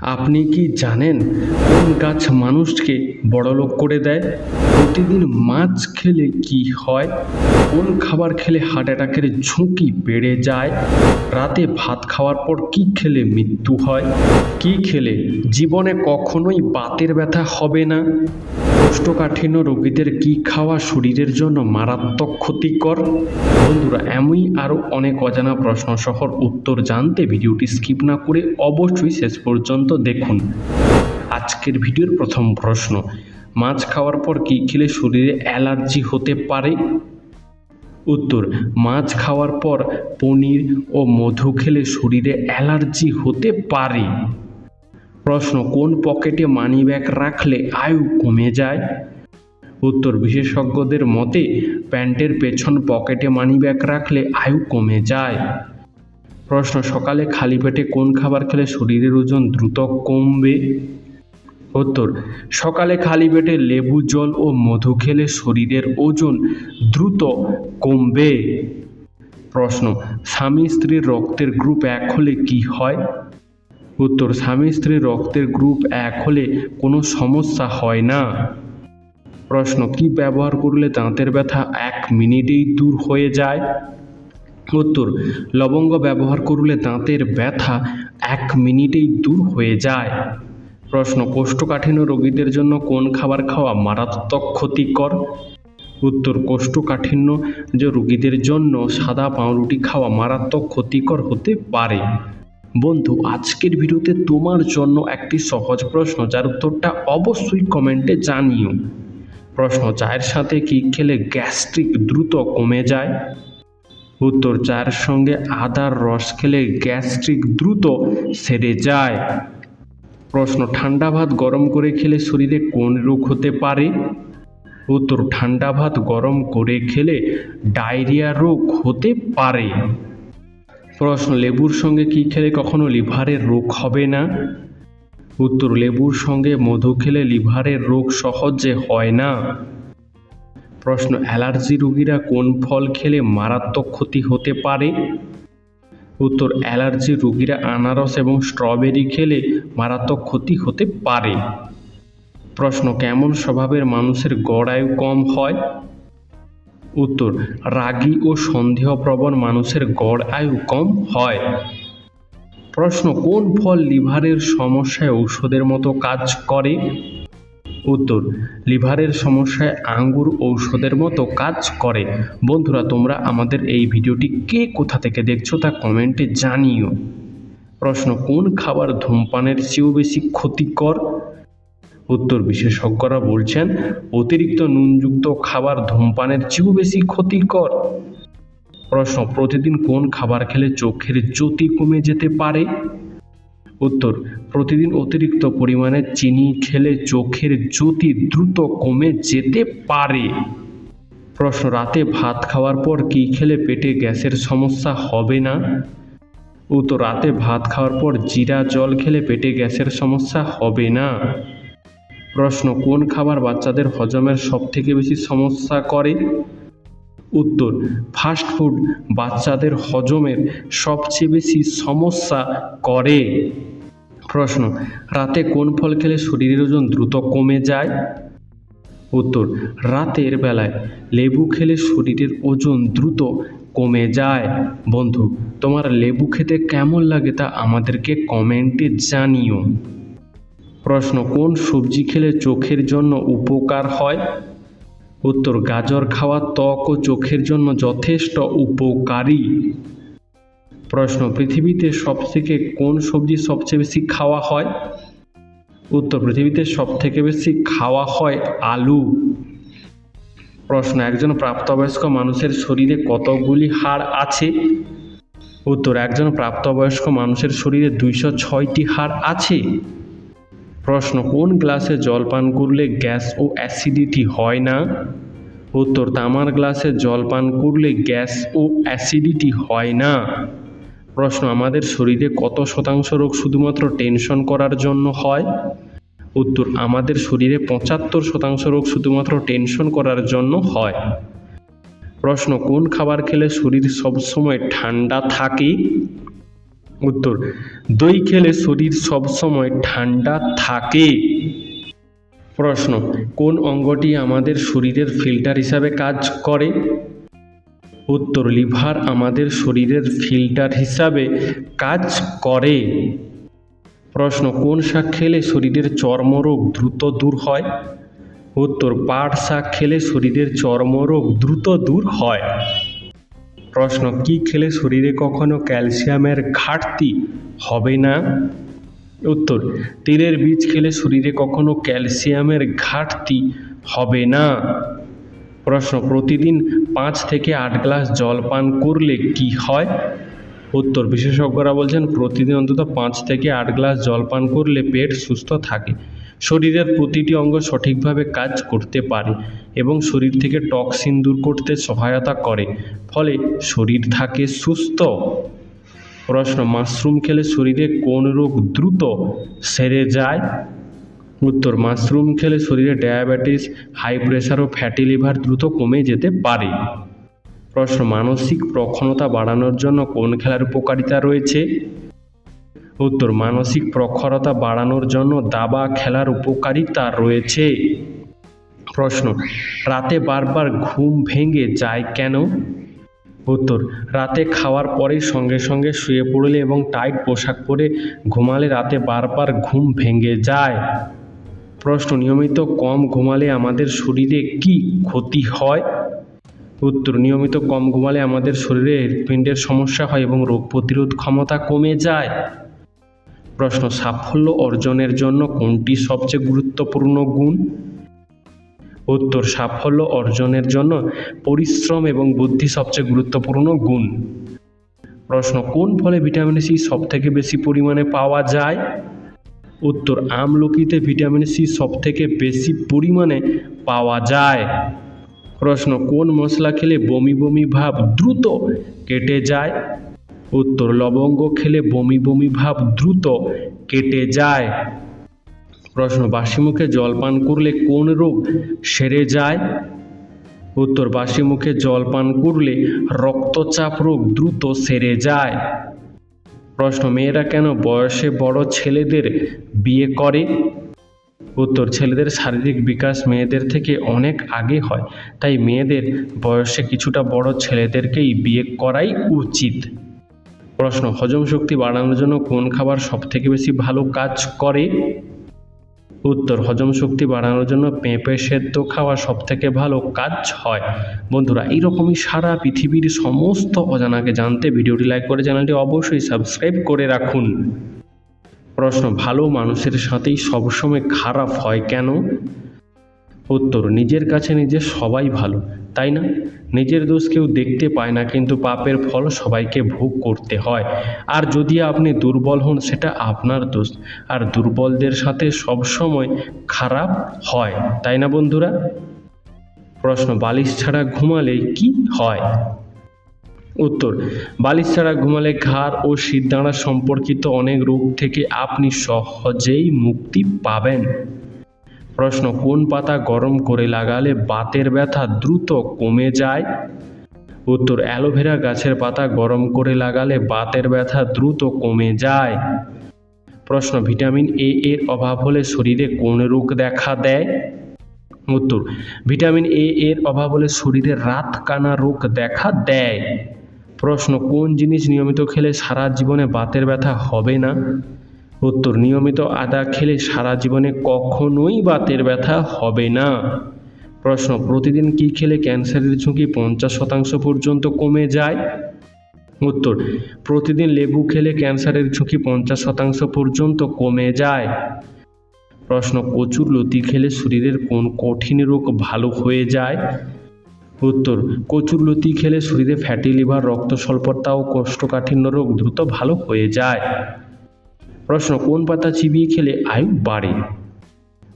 আপনি কি জানেন কোন গাছ মানুষকে বড়লোক করে দেয়? প্রতিদিন মাছ খেলে কি হয়? কোন খাবার খেলে হার্ট অ্যাটাকের ঝুঁকি বেড়ে যায়? রাতে ভাত খাওয়ার পর কি খেলে মৃত্যু হয়? কি খেলে জীবনে কখনোই বাতের ব্যথা হবে না? কোষ্ঠকাঠিন্য রোগীদের কি খাওয়া শরীরের জন্য মারাত্মক ক্ষতিকর? বন্ধুরা, এমনই আরও অনেক অজানা প্রশ্ন সহ উত্তর জানতে ভিডিওটি স্কিপ না করে অবশ্যই শেষ পর্যন্ত দেখুন। আজকের ভিডিওর প্রথম প্রশ্ন, মাছ খাওয়ার পর কি খেলে শরীরে অ্যালার্জি হতে পারে? উত্তর, মাছ খাওয়ার পর পনির ও মধু খেলে শরীরে অ্যালার্জি হতে পারে। প্রশ্ন, কোন পকেটে মানিব্যাগ রাখলে আয়ু কমে যায়? উত্তর, বিশেষজ্ঞদের মতে, প্যান্টের পেছন পকেটে মানিব্যাগ রাখলে আয়ু কমে যায়। প্রশ্ন, সকালে খালি পেটে কোন খাবার খেলে শরীরের ওজন দ্রুত কমবে? উত্তর, সকালে খালি পেটে লেবু, জল ও মধু খেলে শরীরের ওজন দ্রুত কমবে। প্রশ্ন, স্বামী স্ত্রীর রক্তের গ্রুপ এক হলে কি হয়? উত্তর, স্বামী স্ত্রীর রক্তের গ্রুপ এক হলে কোনো সমস্যা হয় না। প্রশ্ন, কি ব্যবহার করলে দাঁতের ব্যথা এক মিনিটেই দূর হয়ে যায়? উত্তর, লবঙ্গ ব্যবহার করলে দাঁতের ব্যথা এক মিনিটেই দূর হয়ে যায়। প্রশ্ন, কোষ্ঠকাঠিন্য রোগীদের জন্য কোন খাবার খাওয়া মারাত্মক ক্ষতিকর? উত্তর, কোষ্ঠকাঠিন্য যে রোগীদের জন্য সাদা পাউরুটি খাওয়া মারাত্মক ক্ষতিকর হতে পারে। বন্ধু, আজকের ভিডিওতে তোমার জন্য একটি সহজ প্রশ্ন, যার উত্তরটা অবশ্যই কমেন্টে জানিও। প্রশ্ন, চায়ের সাথে কি খেলে গ্যাস্ট্রিক দ্রুত কমে যায়? উত্তর, চায়ের সঙ্গে আদার রস খেলে গ্যাস্ট্রিক দ্রুত সেরে যায়। প্রশ্ন, ঠান্ডা ভাত গরম করে খেলে শরীরে কোন রোগ হতে পারে? উত্তর, ঠান্ডা ভাত গরম করে খেলে ডায়রিয়া রোগ হতে পারে। প্রশ্ন, লেবুর সঙ্গে কি খেলে কখনো লিভারের রোগ হবে না? উত্তর, লেবুর সঙ্গে মধু খেলে লিভারের রোগ সহজে হয় না। প্রশ্ন, অ্যালার্জি রোগীরা কোন ফল খেলে মারাত্মক ক্ষতি হতে পারে? উত্তর, অ্যালার্জি রোগীরা আনারস এবং স্ট্রবেরি খেলে মারাত্মক ক্ষতি হতে পারে। প্রশ্ন, কেমন স্বভাবের মানুষের গড়ায়ু কম হয়? উত্তর, রাগী ও সন্দেহপ্রবণ মানুষের গড় আয়ু কম হয়। প্রশ্ন, কোন ফল লিভারের সমস্যায় ঔষধের মতো কাজ করে? উত্তর, লিভারের সমস্যায় আঙ্গুর ঔষধের মতো কাজ করে। বন্ধুরা, তোমরা আমাদের এই ভিডিওটি কে কোথা থেকে দেখছ তা কমেন্টে জানিও। প্রশ্ন, কোন খাবার ধূমপানের চেয়েও বেশি ক্ষতিকর? উত্তর বিশেষজ্ঞরা বলছেন, অতিরিক্ত নুনযুক্ত খাবার ধূমপানের চেয়েও বেশি ক্ষতিকর। প্রশ্ন, প্রতিদিন কোন খাবার খেলে চোখের জ্যোতি কমে যেতে পারে? উত্তর, প্রতিদিন অতিরিক্ত পরিমাণে চিনি খেলে চোখের জ্যোতি দ্রুত কমে যেতে পারে। প্রশ্ন, রাতে ভাত খাওয়ার পর কি খেলে পেটে গ্যাসের সমস্যা হবে না? উত্তর, রাতে ভাত খাওয়ার পর জিরা জল খেলে পেটে গ্যাসের সমস্যা হবে না। প্রশ্ন, কোন খাবার বাচ্চাদের হজমের সব থেকে বেশি সমস্যা করে? উত্তর ফাস্ট ফুড বাচ্চাদের হজমের সবচেয়ে বেশি সমস্যা করে। প্রশ্ন, রাতে কোন ফল খেলে শরীরের ওজন দ্রুত কমে যায়? উত্তর, রাতের বেলায় লেবু খেলে শরীরের ওজন দ্রুত কমে যায়। বন্ধু, তোমার লেবু খেতে কেমন লাগে তা আমাদেরকে কমেন্টে জানিও। প্রশ্ন, কোন সবজি খেলে চোখের জন্য উপকার হয়? উত্তর, গাজর খাওয়া ত্বক ও চোখের জন্য যথেষ্ট উপকারী। প্রশ্ন, পৃথিবীতে সবথেকে কোন সবজি সবচেয়ে বেশি খাওয়া হয়? উত্তর, পৃথিবীতে সবথেকে বেশি খাওয়া হয় আলু। প্রশ্ন, একজন প্রাপ্তবয়স্ক মানুষের শরীরে কতগুলি হাড় আছে? উত্তর, একজন প্রাপ্তবয়স্ক মানুষের শরীরে দুইশো ছয়টি হাড় আছে। প্রশ্ন, কোন গ্লাসে জল পান করলে গ্যাস ও অ্যাসিডিটি হয় না? উত্তর, তামার গ্লাসে জল পান করলে গ্যাস ও অ্যাসিডিটি হয় না। প্রশ্ন, আমাদের শরীরে কত শতাংশ রোগ শুধুমাত্র টেনশন করার জন্য হয়? উত্তর, আমাদের শরীরে পঁচাত্তর শতাংশ রোগ শুধুমাত্র টেনশন করার জন্য হয়। প্রশ্ন, কোন খাবার খেলে শরীর সবসময় ঠান্ডা থাকে? উত্তর, দই খেলে শরীর সবসময় ঠান্ডা থাকে। প্রশ্ন, কোন অঙ্গটি আমাদের শরীরের ফিল্টার হিসাবে কাজ করে? উত্তর, লিভার আমাদের শরীরের ফিল্টার হিসাবে কাজ করে। প্রশ্ন, কোন শাক খেলে শরীরের চর্মরোগ দ্রুত দূর হয়? উত্তর, পাট শাক খেলে শরীরের চর্মরোগ দ্রুত দূর হয়। প্রশ্ন, কি খেলে শরীরে কখনো ক্যালসিয়ামের ঘাটতি হবে না? উত্তর, তিলের বীজ খেলে শরীরে কখনো ক্যালসিয়ামের ঘাটতি হবে না? প্রশ্ন, প্রতিদিন পাঁচ থেকে আট গ্লাস জল পান করলে কি হয়? উত্তর, বিশেষজ্ঞরা বলছেন, প্রতিদিন অন্তত পাঁচ থেকে আট গ্লাস জল পান করলে পেট সুস্থ থাকে। শরীরের প্রতিটি অঙ্গ সঠিকভাবে কাজ করতে পারে এবং শরীর থেকে টক্সিন দূর করতে সহায়তা করে। ফলে শরীর থাকে সুস্থ। প্রশ্ন, মাশরুম খেলে শরীরে কোন রোগ দ্রুত সেরে যায়? উত্তর, মাশরুম খেলে শরীরে ডায়াবেটিস, হাই প্রেশার ও ফ্যাটি লিভার দ্রুত কমে যেতে পারে। প্রশ্ন, মানসিক প্রখরতা বাড়ানোর জন্য কোন খেলার উপকারিতা রয়েছে? উত্তর মানসিক প্রখরতা বাড়ানোর জন্য দাবা খেলার উপকারিতা রয়েছে। প্রশ্ন, রাতে বারবার ঘুম ভেঙে যায় কেন? উত্তর, রাতে খাওয়ার পরেই সঙ্গে সঙ্গে শুয়ে পড়লে এবং টাইট পোশাক পরে ঘুমালে রাতে বারবার ঘুম ভেঙে যায়। প্রশ্ন, নিয়মিত কম ঘুমালে আমাদের শরীরে কি ক্ষতি হয়? উত্তর, নিয়মিত কম ঘুমালে আমাদের শরীরে হৃৎপিণ্ডের সমস্যা হয় এবং রোগ প্রতিরোধ ক্ষমতা কমে যায়। প্রশ্ন, সাফল্য অর্জনের জন্য কোনটি সবচেয়ে গুরুত্বপূর্ণ গুণ? উত্তর, সাফল্য অর্জনের জন্য পরিশ্রম এবং বুদ্ধি সবচেয়ে গুরুত্বপূর্ণ গুণ। প্রশ্ন, কোন ফলে ভিটামিন সি সব থেকে বেশি পরিমাণে পাওয়া যায়? উত্তর, আমলকিতে ভিটামিন সি সব থেকে বেশি পরিমাণে পাওয়া যায়। প্রশ্ন, কোন মশলা খেলে বমি বমি ভাব দ্রুত কেটে যায়? উত্তর লবঙ্গ খেলে বমি বমি ভাব দ্রুত কেটে যায়। প্রশ্ন বাসি মুখে জল করলে কোন রোগ সেরে যায়? উত্তর বাসি মুখে জল পান করলে রক্তচাপ রোগ দ্রুত সেরে যায়। প্রশ্ন, মেয়েরা কেন বয়সে বড় ছেলেদের বিয়ে করে? উত্তর, ছেলেদের শারীরিক বিকাশ মেয়েদের থেকে অনেক আগে হয়, তাই মেয়েদের বয়সে কিছুটা বড় ছেলেদেরকেই বিয়ে করাই উচিত। প্রশ্ন, হজম শক্তি বাড়ানোর জন্য কোন খাবার সবথেকে বেশি ভালো কাজ করে? উত্তর, হজম শক্তি বাড়ানোর জন্য পেঁপে সেদ্ধ খাওয়া সবথেকে ভালো কাজ হয়। বন্ধুরা, এইরকমই সারা পৃথিবীর সমস্ত অজানাকে জানতে ভিডিওটি লাইক করে চ্যানেলটি অবশ্যই সাবস্ক্রাইব করে রাখুন। প্রশ্ন, ভালো মানুষের সাথেই সবসময় খারাপ হয় কেন? উত্তর, নিজের কাছে নিজে সবাই ভালো। তাই না? নিজের দোষ কেউ দেখতে পায় না, কিন্তু পাপের ফল সবাইকে ভোগ করতে হয়। আর যদি আপনি দুর্বল হন, সেটা আপনার দোষ। আর দুর্বলদের সাথে সবসময় খারাপ হয়, তাই না বন্ধুরা? প্রশ্ন, বালিশ ছাড়া ঘুমালে কি হয়? উত্তর, বালিশ ছাড়া ঘুমালে ঘাড় ও শিরদাঁড়া সম্পর্কিত অনেক রোগ থেকে আপনি সহজেই মুক্তি পাবেন। প্রশ্ন, কোন পাতা গরম করে লাগালে বাতের ব্যথা দ্রুত কমে যায়? উত্তর, অ্যালোভেরা গাছের পাতা গরম করে লাগালে বাতের ব্যথা দ্রুত কমে যায়। প্রশ্ন, ভিটামিন এ এর অভাব হলে শরীরে কোন রোগ দেখা দেয়? উত্তর, ভিটামিন এ এর অভাব হলে শরীরে রাত কানা রোগ দেখা দেয়। প্রশ্ন, কোন জিনিস নিয়মিত খেলে সারা জীবনে বাতের ব্যথা হবে না? উত্তর, নিয়মিত আদা খেলে সারা জীবনে কখনোই বাতের ব্যথা হবে না। প্রশ্ন, প্রতিদিন কি খেলে ক্যান্সারের ঝুঁকি পঞ্চাশ শতাংশ পর্যন্ত কমে যায়? উত্তর, প্রতিদিন লেবু খেলে ক্যান্সারের ঝুঁকি পঞ্চাশ শতাংশ পর্যন্ত কমে যায়। প্রশ্ন প্রচুর লতি খেলে শরীরের কোন কঠিন রোগ ভালো হয়ে যায়? উত্তর, কচুর লতি খেলে শরীরে ফ্যাটি লিভার, রক্ত স্বল্পতা ও কোষ্ঠকাঠিন্য রোগ দ্রুত ভালো হয়ে যায়। প্রশ্ন, কোন পাতা চিবিয়ে খেলে আয়ু বাড়ে?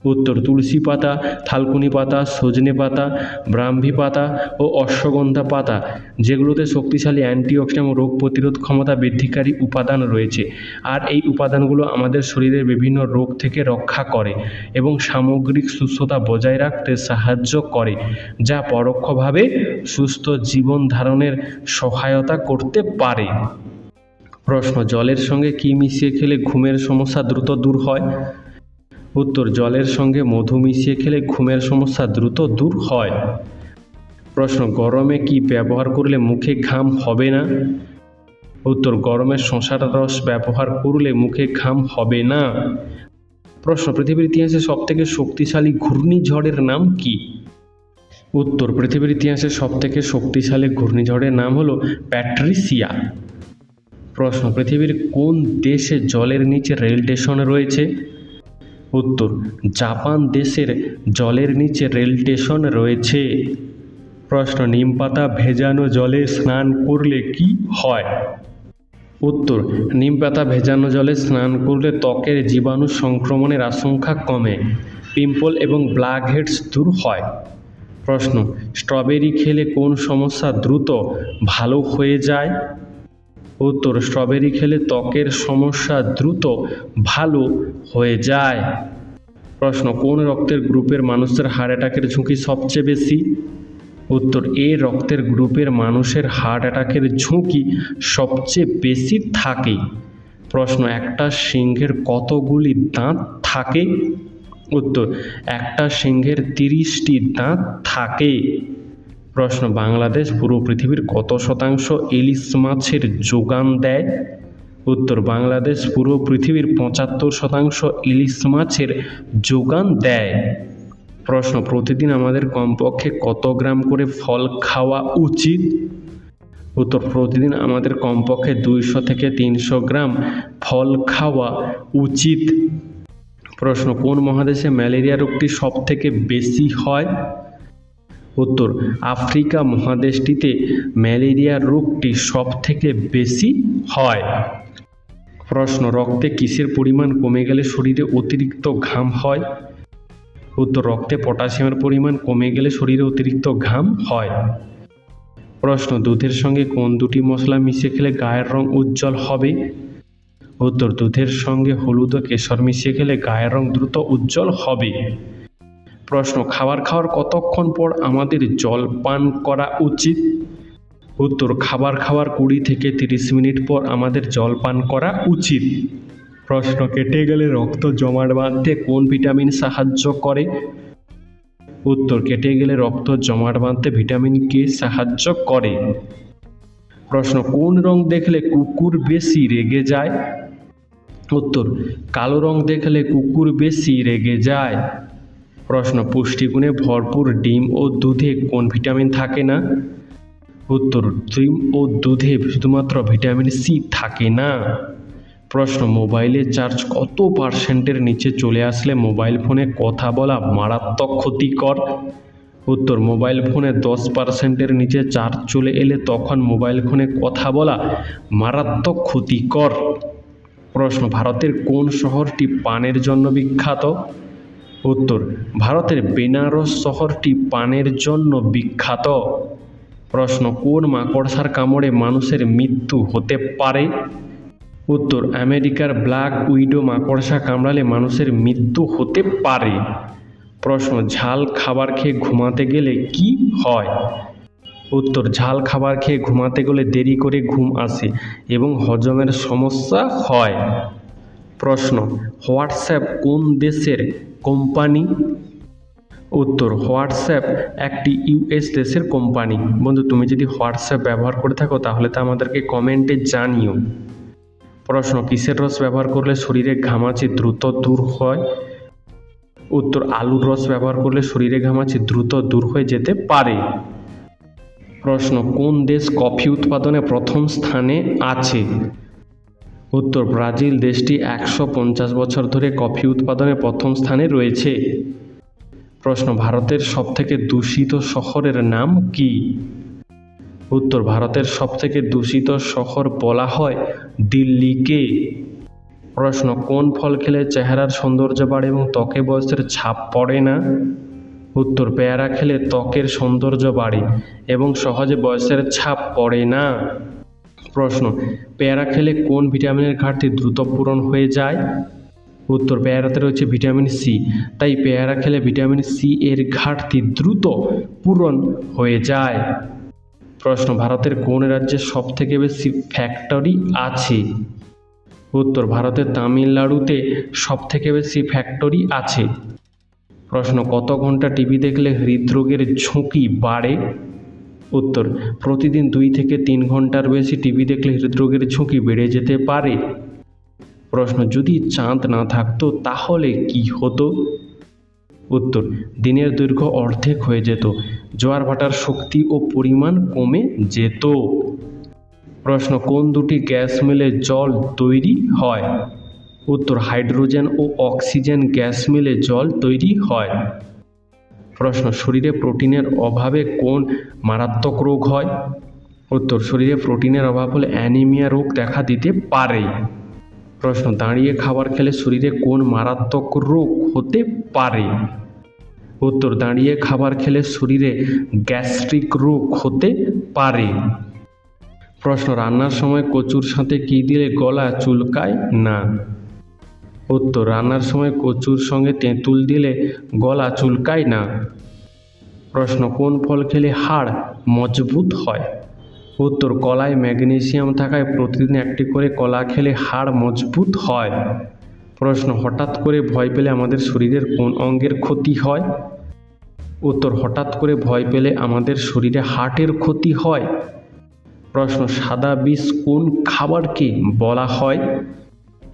উত্তর, তুলসী পাতা, থালকুনি পাতা, সজনে পাতা, ব্রাহ্মী পাতা ও অশ্বগন্ধা পাতা, যেগুলোতে শক্তিশালী অ্যান্টিঅক্সিডেন্ট রোগ প্রতিরোধ ক্ষমতা বৃদ্ধিকারী উপাদান রয়েছে। আর এই উপাদানগুলো আমাদের শরীরের বিভিন্ন রোগ থেকে রক্ষা করে এবং সামগ্রিক সুস্থতা বজায় রাখতে সাহায্য করে, যা পরোক্ষভাবে সুস্থ জীবন ধারণের সহায়তা করতে পারে। প্রশ্ন, জলের সঙ্গে কি মিশিয়ে খেলে ঘুমের সমস্যা দ্রুত দূর হয়? উত্তর, জলের সঙ্গে মধু মিশিয়ে খেলে ঘুমের সমস্যা দ্রুত দূর হয়। প্রশ্ন, গরমে কি ব্যবহার করলে মুখে ঘাম হবে না? উত্তর, গরমে শশার রস ব্যবহার করলে মুখে ঘাম হবে না। প্রশ্ন, পৃথিবীর ইতিহাসে সবথেকে শক্তিশালী ঘূর্ণিঝড়ের নাম কি? উত্তর, পৃথিবীর ইতিহাসে সবথেকে শক্তিশালী ঘূর্ণিঝড়ের নাম হলো প্যাট্রিসিয়া। প্রশ্ন, পৃথিবীর কোন দেশে জলের নিচে রেল স্টেশন রয়েছে? উত্তর, জাপান দেশের জলের নিচে রেল স্টেশন রয়েছে। প্রশ্ন, নিম পাতা ভেজানো জলে স্নান করলে কি হয়? উত্তর, নিম পাতা ভেজানো জলে স্নান করলে ত্বকের জীবাণু সংক্রমণের আশঙ্কা কমে, পিম্পল এবং ব্ল্যাক হেডস দূর হয়। প্রশ্ন, স্ট্রবেরি খেলে কোন সমস্যা দ্রুত ভালো হয়ে যায়? উত্তর, স্ট্রবেরি খেলে ত্বকের সমস্যা দ্রুত ভালো হয়ে যায়। প্রশ্ন, কোন রক্তের গ্রুপের মানুষের হার্ট অ্যাটাকের ঝুঁকি সবচেয়ে বেশি? উত্তর, এ রক্তের গ্রুপের মানুষের হার্ট অ্যাটাকের ঝুঁকি সবচেয়ে বেশি থাকে। প্রশ্ন, একটা সিংহের কতগুলি দাঁত থাকে? উত্তর, একটা সিংহের তিরিশটি দাঁত থাকে। প্রশ্ন, বাংলাদেশ পুরো পৃথিবীর কত শতাংশ ইলিশ মাছের যোগান দেয়? উত্তর, বাংলাদেশ পুরো পৃথিবীর পঁচাত্তর শতাংশ ইলিশ মাছের যোগান দেয়। প্রশ্ন, প্রতিদিন আমাদের কমপক্ষে কত গ্রাম করে ফল খাওয়া উচিত? উত্তর, প্রতিদিন আমাদের কমপক্ষে দুইশো থেকে তিনশো গ্রাম ফল খাওয়া উচিত। প্রশ্ন, কোন মহাদেশে ম্যালেরিয়া রোগটি সব থেকে বেশি হয়? উত্তর, আফ্রিকা মহাদেশটিতে ম্যালেরিয়া রোগটি সব থেকে বেশি হয়। প্রশ্ন, রক্তে কিসের পরিমাণ কমে গেলে শরীরে অতিরিক্ত ঘাম হয়? উত্তর, রক্তে পটাশিয়ামের পরিমাণ কমে গেলে শরীরে অতিরিক্ত ঘাম হয়। প্রশ্ন, দুধের সঙ্গে কোন দুটি মশলা মিশিয়ে খেলে গায়ের রং উজ্জ্বল হবে? উত্তর, দুধের সঙ্গে হলুদ ও কেশর মিশিয়ে খেলে গায়ের রং দ্রুত উজ্জ্বল হবে। প্রশ্ন, খাবার খাওয়ার কতক্ষণ পর আমাদের জল পান করা উচিত? উত্তর, খাবার খাওয়ার কুড়ি থেকে তিরিশ মিনিট পর আমাদের জল পান করা উচিত। প্রশ্ন, কেটে গেলে রক্ত জমাট বাঁধতে কোন ভিটামিন সাহায্য করে? উত্তর, কেটে গেলে রক্ত জমাট বাঁধতে ভিটামিন কে সাহায্য করে? প্রশ্ন, কোন রং দেখলে কুকুর বেশি রেগে যায়? উত্তর, কালো রং দেখলে কুকুর বেশি রেগে যায়। প্রশ্ন, পুষ্টিগুণে ভরপুর ডিম ও দুধে কোন ভিটামিন থাকে না? উত্তর, ডিম ও দুধে শুধুমাত্র ভিটামিন সি থাকে না। প্রশ্ন মোবাইলের চার্জ কত পার্সেন্টের নিচে চলে আসলে মোবাইল ফোনে কথা বলা মারাত্মক ক্ষতিকর? উত্তর, মোবাইল ফোনে দশ পার্সেন্টের নিচে চার্জ চলে এলে তখন মোবাইল ফোনে কথা বলা মারাত্মক ক্ষতিকর। প্রশ্ন, ভারতের কোন শহরটি পানের জন্য বিখ্যাত? উত্তর, ভারতের বেনারস শহরটি পানের জন্য বিখ্যাত। প্রশ্ন, কোন মাকড়সার কামড়ে মানুষের মৃত্যু হতে পারে? উত্তর, আমেরিকার ব্ল্যাক উইডো মাকড়সা কামড়ালে মানুষের মৃত্যু হতে পারে। প্রশ্ন, ঝাল খাবার খেয়ে ঘুমাতে গেলে কি হয়? উত্তর, ঝাল খাবার খেয়ে ঘুমাতে গেলে দেরি করে ঘুম আসে এবং হজমের সমস্যা হয়। প্রশ্ন, হোয়াটসঅ্যাপ কোন দেশের কোম্পানি? উত্তর, হোয়াটসঅ্যাপ একটি ইউএস দেশের কোম্পানি। বন্ধু, তুমি যদি হোয়াটসঅ্যাপ ব্যবহার করে থাকো, তাহলে তা আমাদেরকে কমেন্টে জানিও। প্রশ্ন, কিসের রস ব্যবহার করলে শরীরে ঘামাচি দ্রুত দূর হয়? উত্তর, আলুর রস ব্যবহার করলে শরীরে ঘামাচি দ্রুত দূর হয়ে যেতে পারে। প্রশ্ন, কোন দেশ কফি উৎপাদনে প্রথম স্থানে আছে? উত্তর ব্রাজিল দেশটি একশো পঞ্চাশ বছর ধরে কফি উৎপাদনে প্রথম স্থানে রয়েছে। প্রশ্ন, ভারতের সবথেকে দূষিত শহরের নাম কি? উত্তর, ভারতের সবথেকে দূষিত শহর বলা হয় দিল্লিকে। প্রশ্ন, কোন ফল খেলে চেহারার সৌন্দর্য বাড়ে এবং ত্বকে বয়সের ছাপ পড়ে না? উত্তর, পেয়ারা খেলে ত্বকের সৌন্দর্য বাড়ে এবং সহজে বয়সের ছাপ পড়ে না। প্রশ্ন, পেয়ারা খেলে কোন ভিটামিনের ঘাটতি দ্রুত পূরণ হয়ে যায়? উত্তর, পেয়ারাতে রয়েছে ভিটামিন সি, তাই পেয়ারা খেলে ভিটামিন সি এর ঘাটতি দ্রুত পূরণ হয়ে যায়। প্রশ্ন, ভারতের কোন রাজ্যে সব থেকে বেশি ফ্যাক্টরি আছে? উত্তর, ভারতের তামিলনাড়ুতে সব থেকে বেশি ফ্যাক্টরি আছে। প্রশ্ন, কত ঘণ্টা টিভি দেখলে হৃদরোগের ঝুঁকি বাড়ে? উত্তর, প্রতিদিন দুই থেকে তিন ঘণ্টার বেশি টিভি দেখলে হৃদরোগের ঝুঁকি বেড়ে যেতে পারে। প্রশ্ন, যদি চাঁদ না থাকতো তাহলে কি হতো? উত্তর, দিনের দৈর্ঘ্য অর্ধেক হয়ে যেত, জোয়ার ভাটার শক্তি ও পরিমাণ কমে যেত। প্রশ্ন, কোন দুটি গ্যাস মিলে জল তৈরি হয়? উত্তর, হাইড্রোজেন ও অক্সিজেন গ্যাস মিলে জল তৈরি হয়। প্রশ্ন, শরীরে প্রোটিনের অভাবে কোন মারাত্মক রোগ হয়? উত্তর, শরীরে প্রোটিনের অভাব হলে অ্যানিমিয়া রোগ দেখা দিতে পারে। প্রশ্ন, দাঁড়িয়ে খাবার খেলে শরীরে কোন মারাত্মক রোগ হতে পারে? উত্তর, দাঁড়িয়ে খাবার খেলে শরীরে গ্যাস্ট্রিক রোগ হতে পারে। প্রশ্ন, রান্নার সময় কচুর সাথে কী দিলে গলা চুলকায় না? উত্তর, রান্নার সময় কচুর সঙ্গে তেঁতুল দিলে গলা চুলকায় না। প্রশ্ন, কোন ফল খেলে হাড় মজবুত হয়? উত্তর, কলায় ম্যাগনেসিয়াম থাকায় প্রতিদিন একটি করে কলা খেলে হাড় মজবুত হয়। প্রশ্ন, হঠাৎ করে ভয় পেলে আমাদের শরীরের কোন অঙ্গের ক্ষতি হয়? উত্তর, হঠাৎ করে ভয় পেলে আমাদের শরীরে হার্টের ক্ষতি হয়। প্রশ্ন, সাদা বিষ কোন খাবারকে বলা হয়?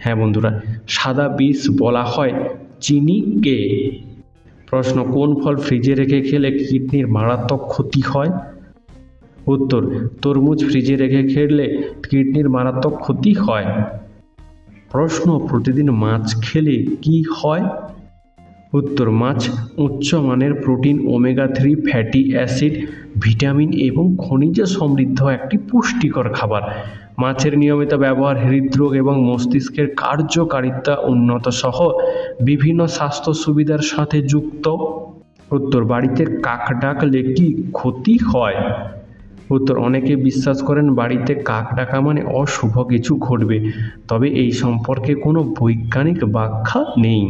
হ্যাঁ বন্ধুরা, সাদা বিষ বলা হয় চিনিকে। প্রশ্ন, কোন ফল ফ্রিজে রেখে খেলে কিডনির মারাত্মক ক্ষতি হয়? উত্তর, তরমুজ ফ্রিজে রেখে খেলে কিডনির মারাত্মক ক্ষতি হয়। প্রশ্ন, প্রতিদিন মাছ খেলে কি হয়? উত্তর, মাছ উচ্চমানের protein, omega three fatty acid, vitamin এবং খনিজ সমৃদ্ধ একটি পুষ্টিকর খাবার। মাছের নিয়মিত ব্যবহার, হৃদরোগ এবং মস্তিষ্কের কার্যকারিতা উন্নত সহ বিভিন্ন স্বাস্থ্য সুবিধার সাথে যুক্ত। উত্তর, বাড়িতে কাক ডাকলে কি ক্ষতি হয়? উত্তর, অনেকে বিশ্বাস করেন বাড়িতে কাক ডাকা মানে অশুভ কিছু ঘটবে, তবে এই সম্পর্কে কোনো বৈজ্ঞানিক ব্যাখ্যা নেই।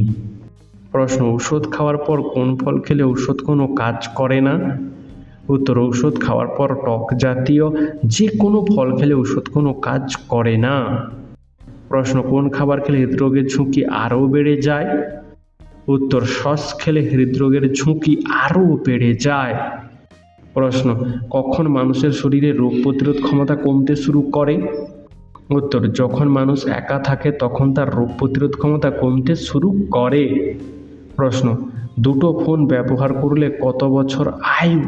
প্রশ্ন ঔষধ খাওয়ার পর কোন ফল খেলে ঔষধ কোনো কাজ করে না? উত্তর ঔষধ খাওয়ার পর টক জাতীয় যে কোনো ফল খেলে ঔষধ কোনো কাজ করে না। প্রশ্ন, কোন খাবার খেলে হৃদরোগের ঝুঁকি আরও বেড়ে যায়? উত্তর, সস খেলে হৃদরোগের ঝুঁকি আরও বেড়ে যায়। প্রশ্ন, কখন মানুষের শরীরে রোগ প্রতিরোধ ক্ষমতা কমতে শুরু করে? উত্তর, যখন মানুষ একা থাকে তখন তার রোগ প্রতিরোধ ক্ষমতা কমতে শুরু করে। প্রশ্ন, দুটো ফোন ব্যবহার করলে কত বছর আয়ু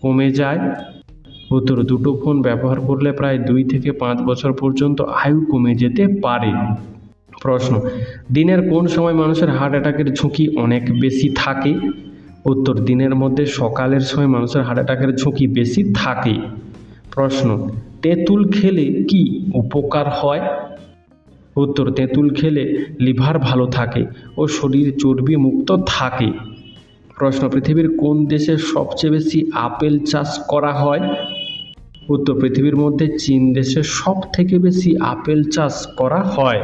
কমে যায়। উত্তর, দুটো ফোন ব্যবহার করলে প্রায় দুই থেকে পাঁচ বছর পর্যন্ত আয়ু কমে যেতে পারে। প্রশ্ন, দিনের কোন সময় মানুষের হার্ট অ্যাটাকের ঝুঁকি অনেক বেশি থাকে? উত্তর, দিনের মধ্যে সকালের সময় মানুষের হার্ট অ্যাটাকের ঝুঁকি বেশি থাকে। প্রশ্ন, তেঁতুল খেলে কি উপকার হয়? উত্তর, তেঁতুল খেলে লিভার ভালো থাকে ও শরীর চর্বি মুক্ত থাকে। প্রশ্ন, পৃথিবীর কোন দেশে সবচেয়ে বেশি আপেল চাষ করা হয়? উত্তর, পৃথিবীর মধ্যে চীন দেশে সব থেকে বেশি আপেল চাষ করা হয়।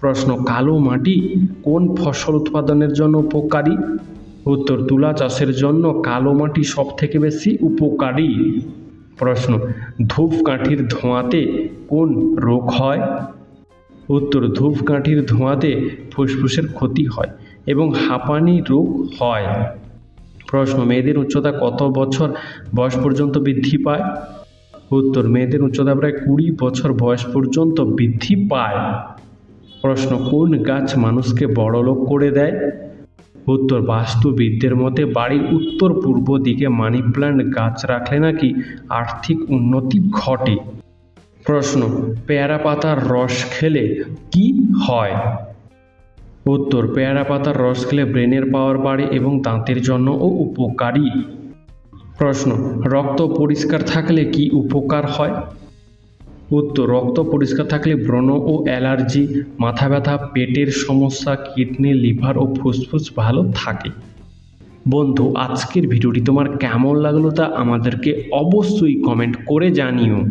প্রশ্ন, কালো মাটি কোন ফসল উৎপাদনের জন্য উপকারী? উত্তর, তুলা চাষের জন্য কালো মাটি সব থেকে বেশি উপকারী। প্রশ্ন, ধূপকাঠির ধোঁয়াতে কোন রোগ হয়? উত্তর, ধূপকাঠির ধোঁয়াতে ফুসফুসের ক্ষতি হয়। এবং হাঁপানি রোগ হয়। প্রশ্ন, মেয়েদের উচ্চতা কত বছর বয়স পর্যন্ত বৃদ্ধি পায়? উত্তর, মেয়েদের উচ্চতা প্রায় কুড়ি বছর বয়স পর্যন্ত বৃদ্ধি পায়। প্রশ্ন, কোন গাছ মানুষকে বড়লোক করে দেয়? উত্তর, বাস্তুবিদদের মতে বাড়ির উত্তর পূর্ব দিকে মানি প্ল্যান্ট গাছ রাখলে নাকি আর্থিক উন্নতি ঘটে। প্রশ্ন, পেয়ারা পাতার রস খেলে কি হয়? উত্তর, পেয়ারা পাতার রস খেলে ব্রেনের পাওয়ার বাড়ে এবং দাঁতের জন্যও উপকারী। প্রশ্ন, রক্ত পরিষ্কার থাকলে কি উপকার হয়? উত্তর, রক্ত পরিষ্কার থাকলে ব্রণ ও অ্যালার্জি, মাথা ব্যথা, পেটের সমস্যা, কিডনি, লিভার ও ফুসফুস ভালো থাকে। বন্ধু, আজকের ভিডিওটি তোমার কেমন লাগল তা আমাদেরকে অবশ্যই কমেন্ট করে জানিও।